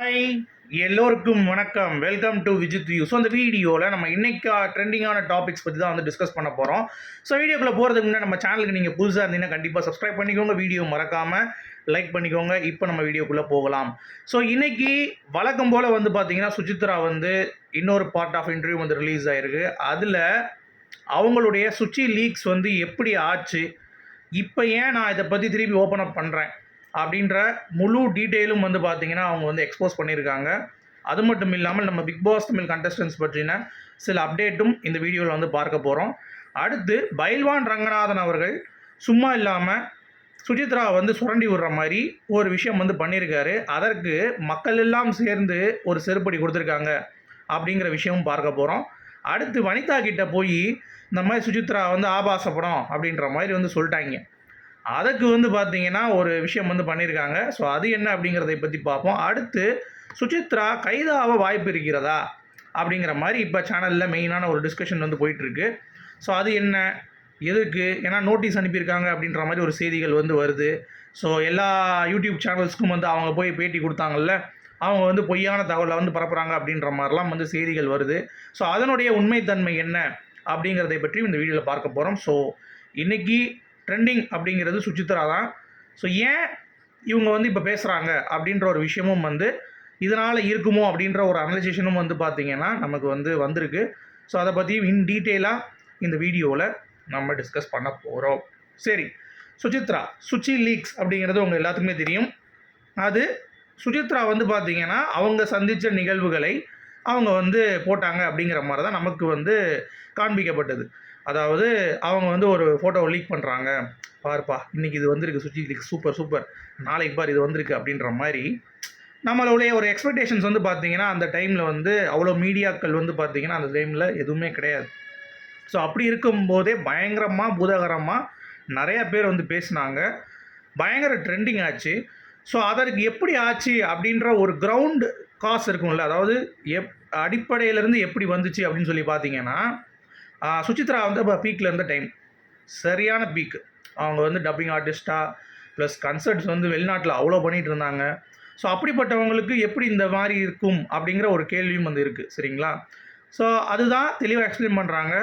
Hi எல்லோருக்கும் வணக்கம். Welcome to Vijith view so அந்த வீடியோவில் நம்ம இன்றைக்கா ட்ரெண்டிங்கான டாபிக்ஸ் பற்றி தான் வந்து டிஸ்கஸ் பண்ண போகிறோம் ஸோ வீடியோக்குள்ளே போகிறதுக்கு முன்னாடி நம்ம சேனலுக்கு நீங்கள் புதுசாக இருந்தீங்கன்னா கண்டிப்பாக சப்ஸ்கிரைப் பண்ணிக்கோங்க. வீடியோ மறக்காமல் லைக் பண்ணிக்கோங்க. இப்போ நம்ம வீடியோக்குள்ளே போகலாம். ஸோ இன்றைக்கி வழக்கம் போல் வந்து பார்த்தீங்கன்னா சுசித்ரா வந்து இன்னொரு பார்ட் ஆஃப் இன்டர்வியூ வந்து ரிலீஸ் ஆயிருக்கு. அதில் அவங்களுடைய சுச்சி லீக்ஸ் வந்து எப்படி ஆச்சு? இப்போ ஏன் நான் இதை பற்றி திருப்பி ஓப்பன் அப் பண்ணுறேன் அப்படின்ற முழு டீட்டெயிலும் வந்து பார்த்திங்கன்னா அவங்க வந்து எக்ஸ்போஸ் பண்ணியிருக்காங்க அது மட்டும் இல்லாமல் நம்ம பிக் பாஸ் தமிழ் கண்டஸ்டன்ஸ் பற்றின சில அப்டேட்டும் இந்த வீடியோவில் வந்து பார்க்க போகிறோம் அடுத்து பைல்வான் ரங்கநாதன் அவர்கள் சும்மா இல்லாமல் சுஜித்ரா வந்து சுரண்டி விடுற மாதிரி ஒரு விஷயம் வந்து பண்ணியிருக்காரு அதற்கு மக்கள் எல்லாம் சேர்ந்து ஒரு செருப்படி கொடுத்துருக்காங்க அப்படிங்கிற விஷயமும் பார்க்க போகிறோம் அடுத்து வனிதா கிட்ட போய் இந்த மாதிரி சுஜித்ரா வந்து ஆபாசப்படம் அப்படின்ற மாதிரி வந்து சொல்லிட்டாங்க. அதுக்கு வந்து பார்த்தீங்கன்னா ஒரு விஷயம் வந்து பண்ணியிருக்காங்க ஸோ அது என்ன அப்படிங்கிறதை பற்றி பார்ப்போம். அடுத்து சுசித்ரா கைதாக வாய்ப்பு இருக்கிறதா? அப்படிங்கிற மாதிரி இப்போ சேனலில் மெயினான ஒரு டிஸ்கஷன் வந்து போயிட்டுருக்கு. ஸோ அது என்ன? எதுக்கு? ஏன்னா நோட்டீஸ் அனுப்பியிருக்காங்க அப்படின்ற மாதிரி ஒரு செய்திகள் வந்து வருது. ஸோ எல்லா யூடியூப் சேனல்ஸ்க்கும் வந்து அவங்க போய் பேட்டி கொடுத்தாங்கல்ல? அவங்க வந்து பொய்யான தகவலை வந்து பரப்புகிறாங்க அப்படின்ற மாதிரிலாம் வந்து செய்திகள் வருது. ஸோ அதனுடைய உண்மைத்தன்மை என்ன அப்படிங்கிறதை பற்றி இந்த வீடியோவில் பார்க்க போகிறோம் ஸோ இன்றைக்கி ட்ரெண்டிங் அப்படிங்கிறது சுச்சித்ரா தான் ஸோ ஏன் இவங்க வந்து இப்போ பேசுகிறாங்க அப்படின்ற ஒரு விஷயமும் வந்து இதனால் இருக்குமோ அப்படின்ற ஒரு அனலைசேஷனும் வந்து பார்த்திங்கன்னா நமக்கு வந்து வந்திருக்கு. ஸோ அதை பற்றியும் இன் டீட்டெயிலாக இந்த வீடியோவில் நம்ம டிஸ்கஸ் பண்ண போகிறோம் சரி சுசித்ரா சுச்சி லீக்ஸ் அப்படிங்கிறது உங்கள் எல்லாத்துக்குமே தெரியும். அது சுஜித்ரா வந்து பார்த்திங்கன்னா அவங்க சந்தித்த நிகழ்வுகளை அவங்க வந்து போட்டாங்க அப்படிங்கிற மாதிரி தான் நமக்கு வந்து காண்பிக்கப்பட்டது. அதாவது அவங்க வந்து ஒரு ஃபோட்டோவை லீக் பண்ணுறாங்க பாருப்பா இன்றைக்கி இது வந்திருக்கு சுச்சி லீக் சூப்பர் சூப்பர் நாளைக்கு பார் இது வந்திருக்கு அப்படின்ற மாதிரி நம்மளுடைய ஒரு எக்ஸ்பெக்டேஷன்ஸ் வந்து பார்த்தீங்கன்னா அந்த டைமில் வந்து அவ்வளோ மீடியாக்கள் வந்து பார்த்தீங்கன்னா அந்த டைமில் எதுவுமே கிடையாது. ஸோ அப்படி இருக்கும்போதே பயங்கரமாக பூதகரமாக நிறைய பேர் வந்து பேசினாங்க. பயங்கர ட்ரெண்டிங் ஆச்சு. ஸோ அதற்கு எப்படி ஆச்சு அப்படின்ற ஒரு கிரவுண்ட் காசு இருக்கும்ல. அதாவது எப் அடிப்படையிலேருந்து எப்படி வந்துச்சு அப்படின்னு சொல்லி பார்த்தீங்கன்னா சுசித்ரா வந்து இப்போ பீக்கில் இருந்த டைம் சரியான பீக் அவங்க வந்து டப்பிங் ஆர்டிஸ்ட்டாக ப்ளஸ் கன்சர்ட்ஸ் வந்து வெளிநாட்டில் அவ்வளோ பண்ணிகிட்டு இருந்தாங்க. ஸோ அப்படிப்பட்டவங்களுக்கு எப்படி இந்த மாதிரி இருக்கும் அப்படிங்கிற ஒரு கேள்வியும் வந்து இருக்குது சரிங்களா? ஸோ அதுதான் தெளிவாக எக்ஸ்பிளைன் பண்ணுறாங்க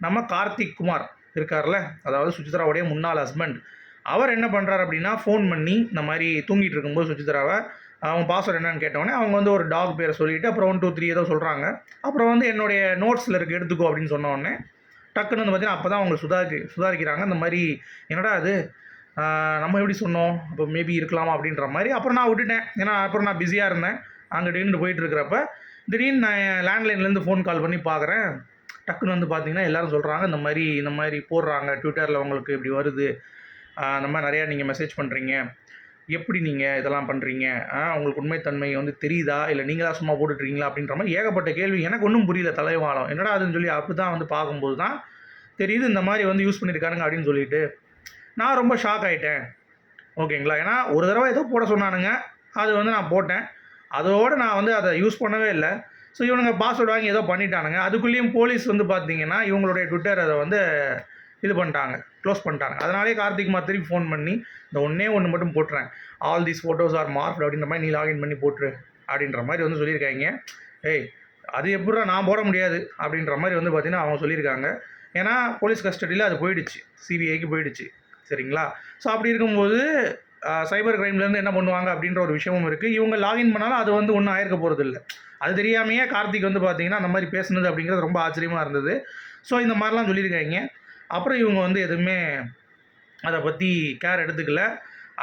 நம்ம கார்த்திக் குமார் இருக்கார்ல அதாவது சுசித்ராவுடைய முன்னாள் ஹஸ்பண்ட் அவர் என்ன பண்ணுறாரு அப்படின்னா ஃபோன் பண்ணி இந்த மாதிரி தூங்கிட்டு இருக்கும்போது சுச்சித்ராவை அவங்க பாஸ்வேர்டு என்னன்னு கேட்டோடனே அவங்க வந்து ஒரு டாக் பேரை சொல்லிவிட்டு அப்புறம் ஒன் டூ த்ரீ ஏதோ சொல்கிறாங்க அப்புறம் வந்து என்னுடைய நோட்ஸில் இருக்குது எடுத்துக்கோ அப்படின்னு சொன்னோடனே டக்குன்னு வந்து பார்த்தீங்கன்னா அப்போ தான் அவங்க சுதாரி சுதாரிக்கிறாங்க. இந்த மாதிரி என்னடா அது நம்ம எப்படி சொன்னோம்? அப்போ மேபி இருக்கலாமா அப்படின்ற மாதிரி. அப்புறம் நான் விட்டுட்டேன். ஏன்னா அப்புறம் நான் பிஸியாக இருந்தேன். அங்கே திடீர்னு போயிட்டு இருக்கிறப்ப திடீர்னு நான் லேண்ட்லைன்லேருந்து ஃபோன் கால் பண்ணி பார்க்குறேன் டக்குன்னு வந்து பார்த்தீங்கன்னா எல்லாரும் சொல்கிறாங்க இந்த மாதிரி இந்த மாதிரி போடுறாங்க. ட்விட்டரில் உங்களுக்கு இப்படி வருது. அந்த இந்த மாதிரி நிறையா நீங்கள் மெசேஜ் பண்ணுறீங்க எப்படி நீங்கள் இதெல்லாம் பண்ணுறீங்க உங்களுக்கு உண்மைத்தன்மை வந்து தெரியுதா? இல்லை நீங்களாக சும்மா போட்டுட்ருக்கீங்களா அப்படின்ற மாதிரி ஏகப்பட்ட கேள்வி. எனக்கு ஒன்றும் புரியல தலைவாளம். என்னடா அதுன்னு சொல்லி அப்படி தான் வந்து பார்க்கும்போது தான் தெரியுது இந்த மாதிரி வந்து யூஸ் பண்ணியிருக்கானுங்க அப்படின்னு சொல்லிட்டு. நான் ரொம்ப ஷாக் ஆகிட்டேன் ஓகேங்களா? ஏன்னா ஒரு தடவை ஏதோ போட சொன்னானுங்க. அது வந்து நான் போட்டேன். அதோடு நான் வந்து அதை யூஸ் பண்ணவே இல்லை. ஸோ இவனுங்க பாஸ்வேர்டு வாங்கி ஏதோ பண்ணிட்டானுங்க. அதுக்குள்ளேயும் போலீஸ் வந்து பார்த்தீங்கன்னா இவங்களுடைய ட்விட்டர் அதை வந்து இது பண்ணிட்டாங்க க்ளோஸ் பண்ணிட்டாங்க. அதனாலே கார்த்திக் மார் திருப்பி ஃபோன் பண்ணி இந்த ஒன்றே ஒன்று மட்டும் போட்டுறேன். All these photos are mark அப்படின்ற மாதிரி நீ லாகின் பண்ணி போட்டுரு அப்படின்ற மாதிரி வந்து சொல்லியிருக்காங்க. ஏய் அது எப்படா நான் போட முடியாது அப்படின்ற மாதிரி வந்து பார்த்திங்கன்னா அவங்க சொல்லியிருக்காங்க. ஏன்னா போலீஸ் கஸ்டடியில் அது போயிடுச்சு சிபிஐக்கு போயிடுச்சு சரிங்களா? ஸோ அப்படி இருக்கும்போது சைபர் கிரைம்லேருந்து என்ன பண்ணுவாங்க அப்படின்ற ஒரு விஷயமும் இருக்குது இவங்க லாகின் பண்ணாலும் அது வந்து ஒன்றும் ஆயிருக்க போகிறது இல்லை அது தெரியாமையே கார்த்திக் வந்து பார்த்திங்கன்னா அந்த மாதிரி பேசுனது அப்படிங்கிறது ரொம்ப ஆச்சரியமாக இருந்தது. ஸோ இந்த மாதிரிலாம் சொல்லியிருக்காங்க. அப்புறம் இவங்க வந்து எதுவுமே அதை பற்றி கேர் எடுத்துக்கல.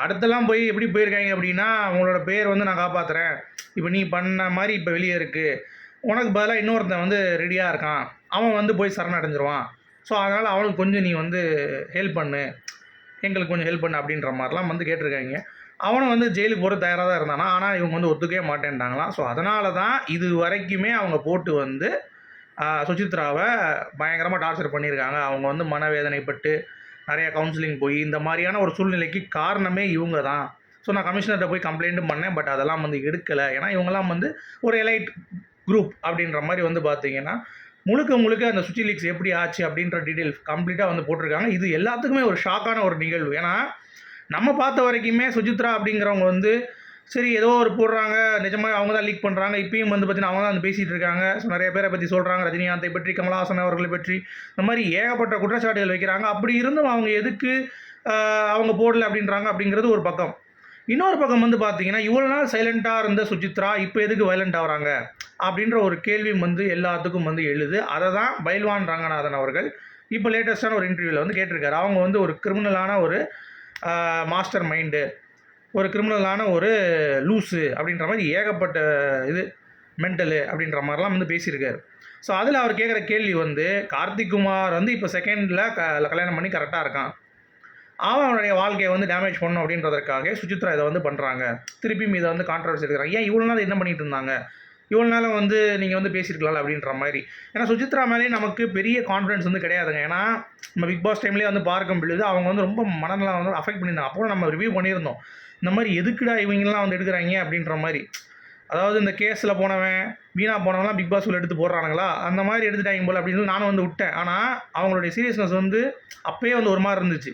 அடுத்தெல்லாம் போய் எப்படி போயிருக்காங்க அப்படின்னா உங்களோட பேர் வந்து நான் காப்பாற்றுறேன் இப்போ நீ பண்ண மாதிரி இப்போ வெளியே இருக்குது உனக்கு பதிலாக இன்னொருத்தன் வந்து ரெடியாக இருக்கான். அவன் வந்து போய் சரணடைஞ்சிருவான். ஸோ அதனால் அவனுக்கு கொஞ்சம் நீ வந்து ஹெல்ப் பண்ணு. எங்களுக்கு கொஞ்சம் ஹெல்ப் பண்ணு அப்படின்ற மாதிரிலாம் வந்து கேட்டிருக்காங்க. அவனும் வந்து ஜெயிலுக்கு போகிற தயாராக தான் இருந்தானா. ஆனால் இவங்க வந்து ஒத்துக்கவே மாட்டேன்ட்டாங்களாம். ஸோ அதனால தான் இது வரைக்குமே அவங்க போட்டு வந்து சுசித்ராவை பயங்கரமாக டார்ச்சர் பண்ணியிருக்காங்க. அவங்க வந்து மனவேதனைப்பட்டு நிறைய கவுன்சிலிங் போய் இந்த மாதிரியான ஒரு சூழ்நிலைக்கு காரணமே இவங்க தான் ஸோ நான் கமிஷனர்கிட்ட போய் கம்ப்ளைண்ட்டும் பண்ணேன் பட் அதெல்லாம் வந்து எடுக்கலை. ஏன்னா இவங்கெல்லாம் வந்து ஒரு எலைட் குரூப் அப்படின்ற மாதிரி வந்து பார்த்தீங்கன்னா முழுக்க முழுக்க அந்த சுச்சி லீக்ஸ் எப்படி ஆச்சு அப்படின்ற டீட்டெயில் கம்ப்ளீட்டாக வந்து போட்டிருக்காங்க. இது எல்லாத்துக்குமே ஒரு ஷாக்கான ஒரு நிகழ்வு. ஏன்னா நம்ம பார்த்த வரைக்குமே சுஜித்ரா அப்படிங்கிறவங்க வந்து சரி ஏதோ ஒரு போடுறாங்க. நிஜமாக அவங்க தான் லீக் பண்ணுறாங்க இப்பயும் வந்து பார்த்தீங்கன்னா அவங்க தான் வந்து பேசிகிட்டு இருக்காங்க. ஸோ நிறைய பேரை பற்றி சொல்கிறாங்க ரஜினிகாந்தை பற்றி கமலஹாசன் அவர்களை பற்றி. இந்த மாதிரி ஏகப்பட்ட குற்றச்சாட்டுகள் வைக்கிறாங்க. அப்படி இருந்தும் அவங்க எதுக்கு அவங்க போடல அப்படின்றாங்க அப்படிங்கிறது ஒரு பக்கம். இன்னொரு பக்கம் வந்து பார்த்தீங்கன்னா இவ்வளோ நாள் சைலண்ட்டாக இருந்த சுசித்ரா இப்போ எதுக்கு வைலண்ட் ஆகுறாங்க? அப்படின்ற ஒரு கேள்வியும் வந்து எல்லாத்துக்கும் வந்து எழுது. அதை தான் பைல்வான் ரங்கநாதன் அவர்கள் இப்போ லேட்டஸ்டான ஒரு இன்டர்வியூவில் வந்து கேட்டிருக்காரு. அவங்க வந்து ஒரு கிரிமினலான ஒரு மாஸ்டர் மைண்டு ஒரு கிரிமினலான ஒரு லூஸு அப்படின்ற மாதிரி ஏகப்பட்ட இது மென்டலு அப்படின்ற மாதிரிலாம் வந்து பேசியிருக்காரு. ஸோ அதில் அவர் கேட்குற கேள்வி வந்து கார்த்திக் குமார் வந்து இப்போ செகண்டில் க கல்யாணம் பண்ணி கரெக்டாக இருக்கான். அவன் அவனுடைய வாழ்க்கையை வந்து டேமேஜ் பண்ணும் அப்படின்றதற்காக சுஜித்ரா இதை வந்து பண்ணுறாங்க திருப்பியும் இதை வந்து கான்ட்ரவர்சி எடுக்கிறாங்க. ஏன் இவ்வளோ நாள் என்ன பண்ணிட்டு இருந்தாங்க? இவ்வளோ நாள் வந்து நீங்கள் வந்து பேசியிருக்கலாம்ல அப்படின்ற மாதிரி. ஏன்னா சுஜித்ரா மேலேயே நமக்கு பெரிய கான்ஃபிடன்ஸ் வந்து கிடையாதுங்க. ஏன்னா நம்ம பிக் பாஸ் டைம்லேயே வந்து பார்க்கும் பொழுது அவங்க வந்து ரொம்ப மனநலம் வந்து அஃபெக்ட் பண்ணியிருந்தாங்க. அப்போ நம்ம ரிவ்யூ பண்ணியிருந்தோம். இந்த மாதிரி எதுக்குடா இவங்கெல்லாம் வந்து எடுக்கிறாங்க அப்படின்ற மாதிரி. அதாவது இந்த கேஸில் போனவன் வீணா போனவன்லாம் பிக் பாஸ் உள்ள எடுத்து போடுறானுங்களா? அந்த மாதிரி எடுத்துட்டாங்க போல் அப்படின்னு நானும் வந்து விட்டேன். ஆனால் அவங்களுடைய சீரியஸ்னஸ் வந்து அப்பயே வந்து ஒரு மாதிரி இருந்துச்சு.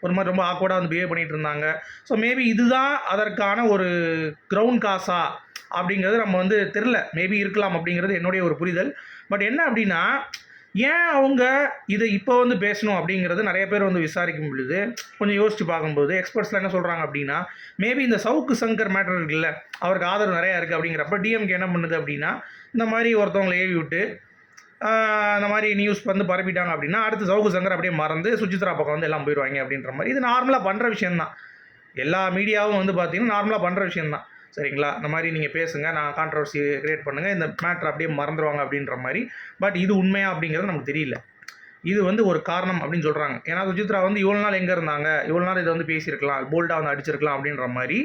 ஒரு மாதிரி ரொம்ப ஆக்வர்டாக வந்து பிஹேவ் பண்ணிட்டு இருந்தாங்க. ஸோ மேபி இதுதான் அதற்கான ஒரு கிரவுண்ட் காசா அப்படிங்கிறது நம்ம வந்து தெரில மேபி இருக்கலாம் அப்படிங்கிறது என்னுடைய ஒரு புரிதல். பட் என்ன அப்படின்னா ஏன் அவங்க இதை இப்போ வந்து பேசணும் அப்படிங்கிறது நிறைய பேர் வந்து விசாரிக்கும் பொழுது கொஞ்சம் யோசிச்சு பார்க்கும்போது எக்ஸ்பர்ட்ஸ்லாம் என்ன சொல்கிறாங்க அப்படின்னா மேபி இந்த சவுக்கு சங்கர் மேட்டர் இருக்குல்ல அவருக்கு ஆதரவு நிறையா இருக்குது அப்படிங்கிறப்ப டிஎம்கே என்ன பண்ணுது அப்படின்னா இந்த மாதிரி ஒருத்தவங்களை ஏவி விட்டு அந்த மாதிரி நியூஸ் வந்து பரப்பிட்டாங்க அப்படின்னா அடுத்து சவுக்கு சங்கர் அப்படியே மறந்து சுஜித்ரா பக்கம் வந்து எல்லாம் போயிடுவாங்க அப்படின்ற மாதிரி. இது நார்மலாக பண்ணுற விஷயந்தான் எல்லா மீடியாவும் வந்து பார்த்தீங்கன்னா நார்மலாக பண்ணுற விஷயம்தான். சரிங்களா? இந்த மாதிரி நீங்கள் பேசுங்க நான் கான்ட்ரவர்சி கிரியேட் பண்ணுங்கள் இந்த மேட்ரு அப்படியே மறந்துடுவாங்க அப்படின்ற மாதிரி. பட் இது உண்மையா அப்படிங்கிறது நமக்கு தெரியல. இது வந்து ஒரு காரணம் அப்படின்னு சொல்கிறாங்க ஏன்னா சுஜித்ரா வந்து இவ்வளோ நாள் எங்கே இருந்தாங்க? இவ்வளோ நாள் இதை வந்து பேசியிருக்கலாம் போல்டாக வந்து அடிச்சிருக்கலாம் அப்படின்ற மாதிரி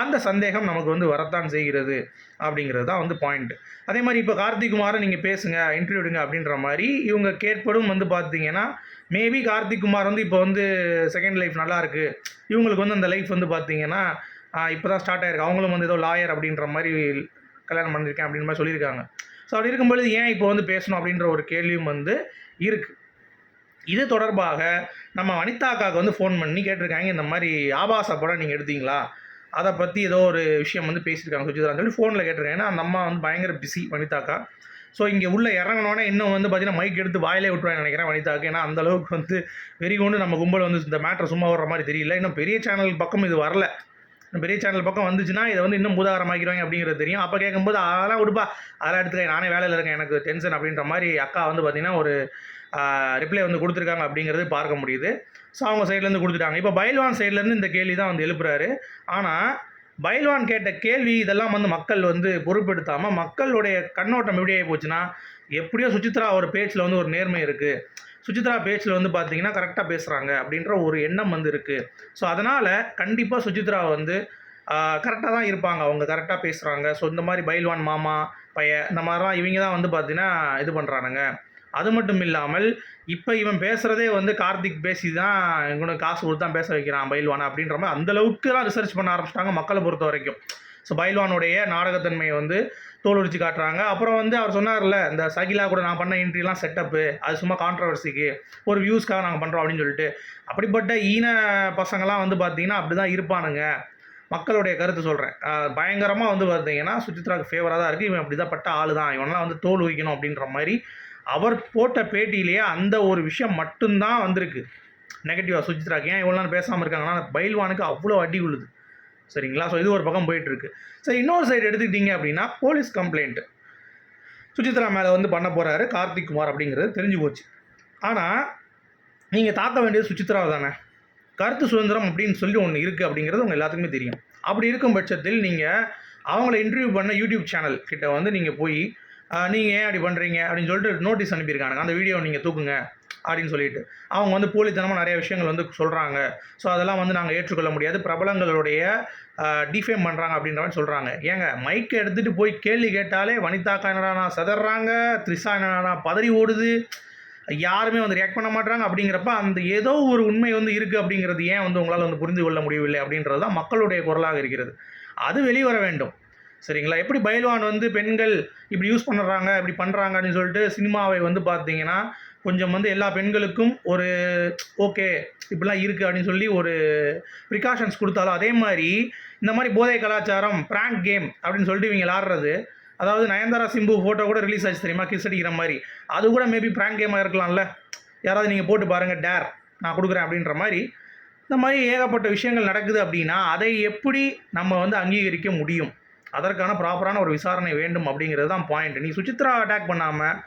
அந்த சந்தேகம் நமக்கு வந்து வரத்தான் செய்கிறது அப்படிங்கிறது தான் வந்து பாயிண்ட் அதே மாதிரி இப்போ கார்த்திகுமாரை நீங்கள் பேசுங்க இன்டர்வியூ எடுங்க அப்படின்ற மாதிரி இவங்க கேட்படும் வந்து பார்த்தீங்கன்னா மேபி கார்த்திக் குமார் வந்து இப்போ வந்து செகண்ட் லைஃப் நல்லாயிருக்கு இவங்களுக்கு வந்து அந்த லைஃப் வந்து பார்த்தீங்கன்னா இப்போ தான் ஸ்டார்ட் ஆயிருக்கு. அவங்களும் வந்து ஏதோ லாயர் அப்படின்ற மாதிரி கல்யாணம் பண்ணியிருக்கேன் அப்படின்ற மாதிரி சொல்லியிருக்காங்க. ஸோ அப்படி இருக்கும்பொழுது ஏன் இப்போ வந்து பேசணும் அப்படின்ற ஒரு கேள்வியும் வந்து இருக்குது இது தொடர்பாக நம்ம வனிதா அக்காவுக்கு வந்து ஃபோன் பண்ணி கேட்டிருக்காங்க. இந்த மாதிரி ஆபாச படம் நீங்கள் எடுத்தீங்களா? அதை பற்றி ஏதோ ஒரு விஷயம் வந்து பேசியிருக்காங்க சுஜித்ரான்னு சொல்லி ஃபோனில் கேட்டிருக்காங்க. ஏன்னா அந்த அம்மா வந்து பயங்கர பிஸி வனிதாக்கா ஸோ இங்கே உள்ள இறங்கினோன்னே இன்னும் வந்து பார்த்தீங்கன்னா மைக் எடுத்து வாயிலே விட்டுருவாங்க நினைக்கிறேன் வனிதாக்கு ஏன்னா அந்தளவுக்கு வந்து வெறி கொண்டு நம்ம கும்பல் வந்து இந்த மேட்ரு சும்மா வர்ற மாதிரி தெரியல. இன்னும் பெரிய சேனல் பக்கம் இது வரல. பெரிய சேனல் பக்கம் வந்துச்சுன்னா இதை வந்து இன்னும் பூதாகரமாக்கிடுவாங்க அப்படிங்கிறது தெரியும். அப்போ கேட்கும்போது அதெல்லாம் விடுப்பா அதெல்லாம் எடுத்துக்க நானே வேலையில் இருக்கேன் எனக்கு டென்ஷன் அப்படின்ற மாதிரி அக்கா வந்து பார்த்தீங்கன்னா ஒரு ரிப்ளை வந்து கொடுத்துருக்காங்க அப்படிங்கிறது பார்க்க முடியுது. ஸோ அவங்க சைட்லேருந்து கொடுத்துட்டாங்க. இப்போ பயில்வான் சைட்லேருந்து இந்த கேள்வி தான் வந்து எழுப்புறாரு. ஆனால் பைல்வான் கேட்ட கேள்வி இதெல்லாம் வந்து மக்கள் வந்து பொறுப்பெடுத்தாமல் மக்களுடைய கண்ணோட்டம் எப்படி ஆகி போச்சுன்னா எப்படியோ சுசித்ரா ஒரு பேச்சில் வந்து ஒரு நேர்மை இருக்குது சுஜித்ரா பேச்சில் வந்து பார்த்தீங்கன்னா கரெக்டாக பேசுகிறாங்க அப்படின்ற ஒரு எண்ணம் வந்து இருக்குது ஸோ அதனால் கண்டிப்பாக சுஜித்ரா வந்து கரெக்டாக தான் இருப்பாங்க. அவங்க கரெக்டாக பேசுகிறாங்க ஸோ இந்த மாதிரி பைல்வான் மாமா பையன் இந்த மாதிரிலாம் இவங்க தான் வந்து பார்த்தீங்கன்னா இது பண்ணுறானுங்க அது மட்டும் இல்லாமல் இப்போ இவன் பேசுகிறதே வந்து கார்த்திக் பேசி தான் இவனுக்கு காசு கொடுத்து தான் பேச வைக்கிறான் பைல்வான் அப்படின்ற மாதிரி அந்த அளவுக்கு தான் ரிசர்ச் பண்ண ஆரம்பிச்சிட்டாங்க மக்களை பொறுத்த வரைக்கும். ஸோ பைல்வானுடைய நாடகத்தன்மையை வந்து தோல் தோலுரிச்சு காட்டுறாங்க. அப்புறம் வந்து அவர் சொன்னார்ல இந்த சகிலா கூட நான் பண்ண என்ட்ரிலாம் செட்டப்பு அது சும்மா கான்ட்ரவர்சிக்கு ஒரு வியூஸ்க்காக நாங்கள் பண்ணுறோம் அப்படின்னு சொல்லிட்டு. அப்படிப்பட்ட ஈன பசங்களாம் வந்து பார்த்தீங்கன்னா அப்படி தான் இருப்பானுங்க. மக்களுடைய கருத்து சொல்கிறேன் பயங்கரமாக வந்து பார்த்தீங்கன்னா சுசித்ராவுக்கு ஃபேவராக தான் இருக்குது இவன் அப்படி தான் பட்ட ஆள் தான் இவனெலாம் வந்து தோல் உரிக்கணும் அப்படின்ற மாதிரி அவர் போட்ட பேட்டியிலேயே அந்த ஒரு விஷயம் மட்டும்தான் வந்திருக்கு. நெகட்டிவாக சுஜித்ராக்கு ஏன் இவ்வளோ பேசாமல் இருக்காங்கன்னா பைல்வானுக்கு அவ்வளோ அடி உழுது. சரிங்களா? ஸோ இது ஒரு பக்கம் போயிட்டுருக்கு. சரி இன்னொரு சைடு எடுத்துக்கிட்டிங்க அப்படின்னா போலீஸ் கம்ப்ளைண்ட் சுசித்ரா மேலே வந்து பண்ண போகிறாரு கார்த்திக் குமார் அப்படிங்கிறது தெரிஞ்சு போச்சு. ஆனால் நீங்கள் தாக்க வேண்டியது சுசித்ராவை தானே? கருத்து சுதந்திரம் அப்படின்னு சொல்லி ஒன்று இருக்குது அப்படிங்கிறது உங்கள் எல்லாத்துக்குமே தெரியும். அப்படி இருக்கும் பட்சத்தில் நீங்கள் அவங்கள இன்டர்வியூ பண்ண யூடியூப் சேனல் கிட்ட வந்து நீங்கள் போய் நீங்கள் ஏன் அப்படி பண்ணுறீங்க அப்படின்னு சொல்லிட்டு நோட்டீஸ் அனுப்பியிருக்காங்க அந்த வீடியோ நீங்கள் தூக்குங்க. அப்படின்னு சொல்லிட்டு. அவங்க வந்து போலித்தனமாக நிறைய விஷயங்கள் வந்து சொல்கிறாங்க ஸோ அதெல்லாம் வந்து நாங்கள் ஏற்றுக்கொள்ள முடியாது. பிரபலங்களுடைய டிஃபேம் பண்ணுறாங்க அப்படின்ற மாதிரி சொல்கிறாங்க ஏங்க மைக்கை எடுத்துகிட்டு போய் கேள்வி கேட்டாலே வனிதாக்கா என்னடா சதறாங்க? த்ரிஷா என்னடா பதறி ஓடுது? யாருமே வந்து ரியாக்ட் பண்ண மாட்டாங்க அப்படிங்கிறப்ப அந்த ஏதோ ஒரு உண்மை வந்து இருக்குது அப்படிங்கிறது ஏன் வந்து உங்களால் வந்து புரிந்து கொள்ள முடியவில்லை அப்படின்றது தான் மக்களுடைய குரலாக இருக்கிறது. அது வெளிவர வேண்டும். சரிங்களா? எப்படி பைல்வான் வந்து பெண்கள் இப்படி யூஸ் பண்ணுறாங்க இப்படி பண்ணுறாங்க அப்படின்னு சொல்லிட்டு சினிமாவை வந்து பார்த்தீங்கன்னா கொஞ்சம் வந்து எல்லா பெண்களுக்கும் ஒரு ஓகே இப்படிலாம் இருக்குது அப்படின்னு சொல்லி ஒரு ப்ரிகாஷன்ஸ் கொடுத்தாலும் அதே மாதிரி இந்த மாதிரி போதை கலாச்சாரம் ப்ராங்க் கேம் அப்படின்னு சொல்லிட்டு இவங்க விளாடுறது அதாவது நயன்தாரா சிம்பு ஃபோட்டோ கூட ரிலீஸ் ஆச்சு தெரியுமா? கிஸ் அடிக்கிற மாதிரி. அது கூட மேபி ப்ராங்க் கேமாக இருக்கலாம்ல. யாராவது நீங்கள் போட்டு பாருங்கள் டேர் நான் கொடுக்குறேன் அப்படின்ற மாதிரி இந்த மாதிரி ஏகப்பட்ட விஷயங்கள் நடக்குது அப்படின்னா அதை எப்படி நம்ம வந்து அங்கீகரிக்க முடியும்? அதற்கான ப்ராப்பரான ஒரு விசாரணை வேண்டும் அப்படிங்கிறது தான் பாயிண்ட் நீ சுசித்ரா அட்டாக் பண்ணாமல்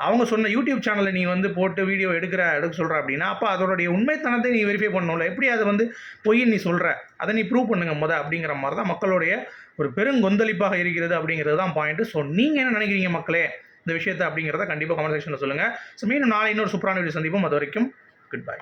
அவங்க சொன்ன யூடியூப் சேனலில் நீ வந்து போட்டு வீடியோ எடுக்கிற எடுக்க சொல்கிற அப்படின்னா அப்போ அதனுடைய உண்மைத்தனத்தை நீ வெரிஃபை பண்ணணும்ல. எப்படி அதை வந்து பொய்ன்னு நீ சொல்கிற அதை நீ ப்ரூவ் பண்ணுங்க முத அப்படிங்கிற மாதிரி தான் மக்களுடைய ஒரு பெருங்கொந்தளிப்பாக இருக்கிறது அப்படிங்கிறது தான் பாயிண்ட்டு ஸோ நீங்கள் என்ன நினைக்கிறீங்க மக்களே இந்த விஷயத்தை அப்படிங்கிறத கண்டிப்பாக கமெண்ட் செக்ஷனில் சொல்லுங்கள் ஸோ மீண்டும் நாளை இன்னொரு சூப்பரான வீடியோ சந்திப்போம். அது வரைக்கும் குட் பை